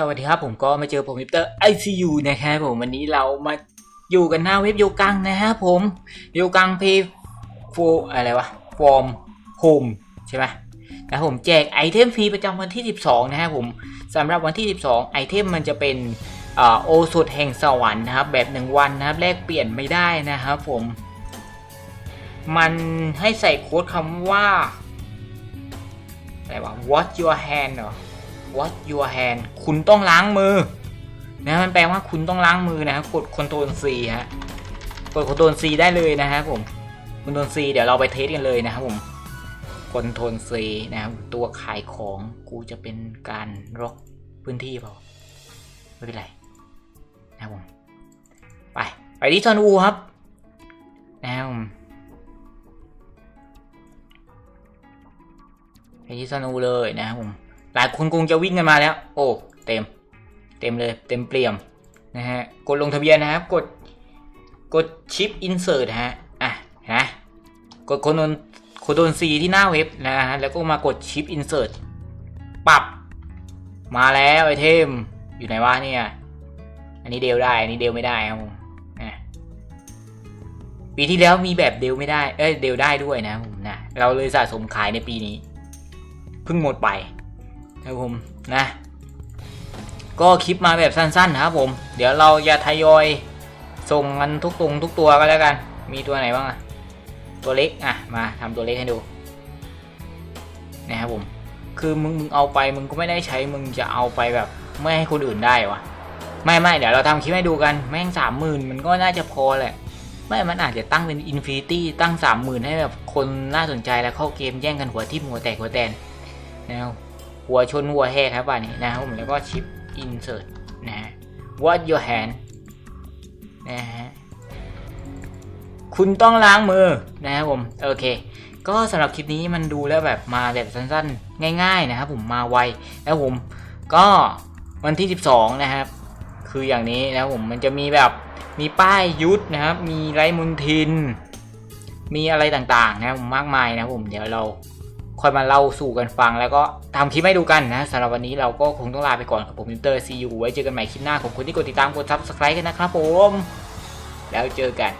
สวัสดีครับผมก็มาเจอผมมิสเตอร์ ICU นะครับผมวันนี้เรามาอยู่กันหน้าเว็บโยกังนะครับผมโยกังเพย์โฟอะไรวะฟอร์มโฮมใช่ไหมนะผมแจกไอเทมฟรีประจำวันที่ 12 นะครับผมสำหรับวันที่ 12 ไอเทมมันจะเป็นอโอสถแห่งสวรรค์นะครับ แบบหนึ่งวันนะครับแลกเปลี่ยนไม่ได้นะครับผม มันให้ใส่โค้ดคำว่าอะไรวะ wash your hand เหรอ wash your hand คุณต้องล้างมือนะมันแปลว่าคุณต้องล้างมือนะครับกด Ctrl C ฮะกด Ctrl C ได้เลยนะครับผม Ctrl C เดี๋ยวเราไปเทสกันเลยนะครับผม Ctrl C นะครับตัวขายของกูจะเป็นการล็อกพื้นที่เปล่าไม่เป็นไรนะครับผมไปไปที่ซอนอูครับนะครับผมไปที่ซอนอูเลยนะครับผม หลายคนคงจะวิ่งกันมาแล้ว โอ้เต็ม เต็มเลยเต็มเปลี่ยมนะฮะกดลงทะเบียนนะครับ กดกดชิปอินเสิร์ตฮะอะนะกดโคโนนโคโดนซีที่หน้าเว็บนะฮะแล้วก็มากดชิปอินเสิร์ตปรับมาแล้วไอเทมอยู่ไหนวะเนี่ย อันนี้เดลได้ อันนี้เดลไม่ได้ครับผมปีที่แล้วมีแบบเดลไม่ได้ เอ้ยเดลได้ด้วยนะผมนะ เราเลยสะสมขายในปีนี้ เพิ่งหมดไป ครับผมนะก็คลิปมาแบบสั้นๆนะครับผม เดี๋ยวเราจะทยอยส่งกันทุกตรงทุกตัวก็แล้วกัน มีตัวไหนบ้างอะตัวเล็กอะมาทำตัวเล็กให้ดูนะครับผม คือมึงมึงเอาไปมึงก็ไม่ได้ใช้มึงจะเอาไปแบบ ไม่ให้คนอื่นได้วะไม่ไม่เดี๋ยวเราทำคลิปให้ดูกันแม่งสามหมื่นมันก็น่าจะพอแหละ ไม่มันอาจจะตั้งเป็นอินฟินิตี้ตั้งสามหมื่นให้แบบคนน่าสนใจแล้วเข้าเกมแย่งกันหัวทิ่มหัวแตกหัวแตนนะครับ หัวชนหัวแหกครับป่านนี้นะครับผมแล้วก็ชิป insert นะฮะ what your hand นะฮะ คุณต้องล้างมือนะครับผม โอเค ก็สำหรับคลิปนี้มันดูแล้วแบบมาแบบสั้นๆ ง่าย ๆ นะครับผมมาไวแล้วผมก็วันที่ 12 นะครับ คืออย่างนี้นะครับผมมันจะมีแบบมีป้ายยุทธนะครับ มีไรมุนทิน มีอะไรต่างๆ นะครับผมมากมายนะครับผมเดี๋ยวเรา ค่อยมาเล่าสู่กันฟัง แล้วก็ทำคลิปให้ดูกันนะสำหรับวันนี้เราก็คงต้องลาไปก่อนครับผมมิเตอร์ซีอูไว้เจอกันใหม่คลิปหน้าของคนที่กดติดตามกดซับสไครต์กันนะครับผม แล้วเจอกัน